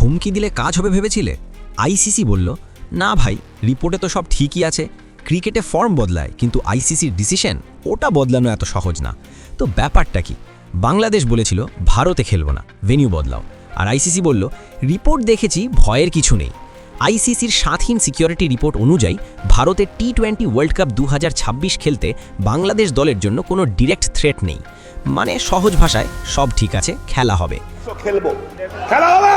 ধমকি দিলে কাজ হবে ভেবেছিলে? আইসিসি বলল, না ভাই, রিপোর্টে তো সব ঠিকই আছে। ক্রিকেটে ফর্ম বদলায়, কিন্তু আইসিসির ডিসিশন ওটা বদলানো এত সহজ না। তো ব্যাপারটা কি? বাংলাদেশ বলেছিল, ভারতে খেলব না ভেনিউ বদলাও। আর আইসিসি বলল, রিপোর্ট দেখেছি, ভয়ের কিছু নেই। আইসিসির স্বাধীন সিকিউরিটি রিপোর্ট অনুযায়ী, ভারতে টি টোয়েন্টি ওয়ার্ল্ড কাপ দু হাজার ছাব্বিশ খেলতে বাংলাদেশ দলের জন্য কোনো ডিরেক্ট থ্রেট নেই। মানে সহজ ভাষায়, সব ঠিক আছে, খেলা হবে। খেলা হবে!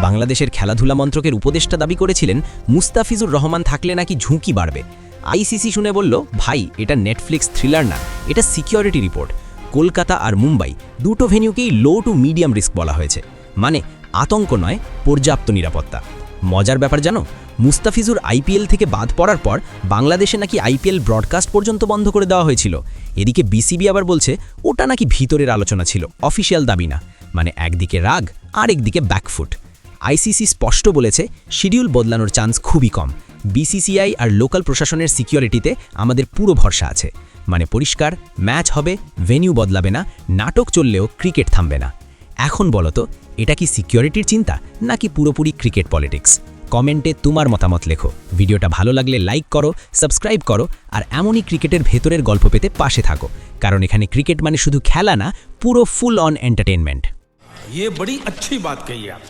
বাংলাদেশের খেলাধুলা মন্ত্রকের উপদেষ্টা দাবি করেছিলেন, মুস্তাফিজুর রহমান থাকলে নাকি ঝুঁকি বাড়বে। আইসিসি শুনে বলল, ভাই, এটা নেটফ্লিক্স থ্রিলার না, এটা সিকিউরিটি রিপোর্ট কলকাতা আর মুম্বাই দুটো ভেনিউকেই লো টু মিডিয়াম রিস্ক বলা হয়েছে। মানে আতঙ্ক নয়, পর্যাপ্ত নিরাপত্তা। মজার ব্যাপার জানো, মুস্তাফিজুর আইপিএল থেকে বাদ পড়ার পর বাংলাদেশে নাকি আইপিএল ব্রডকাস্ট পর্যন্ত বন্ধ করে দেওয়া হয়েছিল। এদিকে বিসিবি আবার বলছে, ওটা নাকি ভিতরের আলোচনা ছিল অফিসিয়াল দাবি না। মানে একদিকে রাগ আর একদিকে ব্যাকফুট আইসিসি স্পষ্ট বলেছে শিডিউল বদলানোর চান্স খুবই কম বিসিসিআই আর লোকাল প্রশাসনের সিকিউরিটিতে আমাদের পুরো ভরসা আছে মানে পরিষ্কার ম্যাচ হবে ভেনিউ বদলাবে না নাটক চললেও ক্রিকেট থামবে না এখন বলো তো এটা কি সিকিউরিটির চিন্তা নাকি পুরোপুরি ক্রিকেট পলিটিক্স কমেন্টে তোমার মতামত লেখো ভিডিওটা ভালো লাগলে লাইক করো সাবস্ক্রাইব করো আর এমনই ক্রিকেটের ভেতরের গল্প পেতে পাশে থাকো কারণ এখানে ক্রিকেট মানে শুধু খেলা না পুরো ফুল অন এন্টারটেনমেন্ট ये बड़ी अच्छी बात कही आप